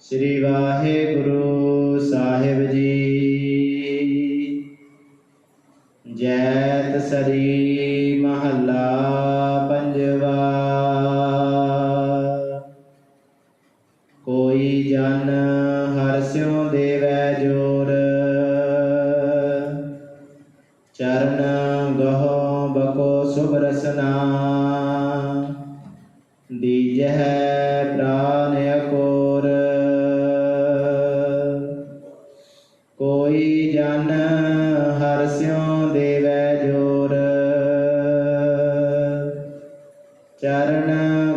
ਸ੍ਰੀ ਵਾਹਿਗੁਰੂ ਸਾਹਿਬ ਜੀ। ਜੈਤ ਸਰੀ ਮਹੱਲਾ ਪੰਜਵਾ। ਕੋਈ ਜਨ ਹਰਿ ਸਿਉ ਦੇਵੈ ਜੋਰ। ਚਰਨ ਗਹੋ ਬਕੋ ਸੁਭ ਰਸਨਾ ਦੀਜਹਿ ਪ੍ਰਾਨ ਅਕੋਰ। ਕੋਈ ਜਨ ਹਰਿ ਸਿਉ ਦੇਵੈ ਜੋਰ। ਚਰਨ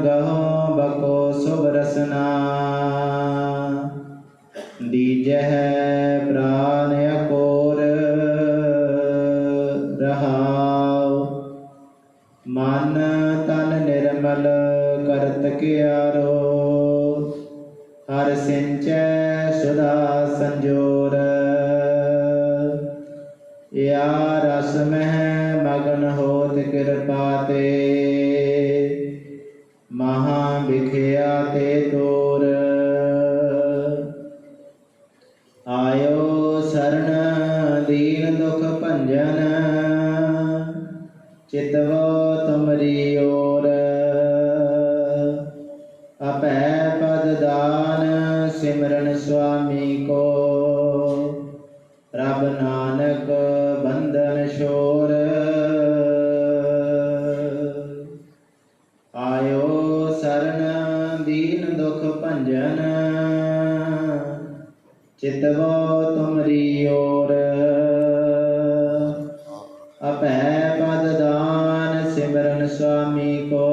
ਗਹੋ ਬਕੋ ਸੁਭ ਰਸਨਾ। ਦੀਜਹਿ ਪ੍ਰਾਨ ਅਕੋਰ ਰਹਾਉ। ਮਨ ਤਨ ਨਿਰਮਲ ਕਰਤ ਕਿਆਰੋ ਹਰ ਸਿੰਚੈ ਸੁਦਾ ਸੰਜੋਰ। ਯਾ ਰਸ ਮਹਿ ਮਗਨ ਹੋਤ ਕਿਰਪਾ ਤੇ, ਮਹਾ ਵਿਖਿਆ ਤੇ ਤੋਰ। ਆਇਓ ਸਰਣ ਦੀਨ ਦੁਖ ਭੰਜਨ, ਚਿਤਵੋ ਤੁਮਰੀ ਓਰ। ਅਪੈ ਪਦ ਦਾਨ, ਸਿਮਰਨ ਸੁਆਮੀ ਕੋ। ਰਬ ਨਾਨਕ ਬੰਧਨ ਸ਼ੋਰ ਆਇਓ ਸਰਨ ਦੀਨ ਦੁਖ ਭੰਜਨ ਚਿਤਵੋ ਤੁਮਰੀ ਓਰ। ਅਪੈ ਪਦ ਦਾਨ, ਸਿਮਰਨ ਸੁਆਮੀ ਕੋ।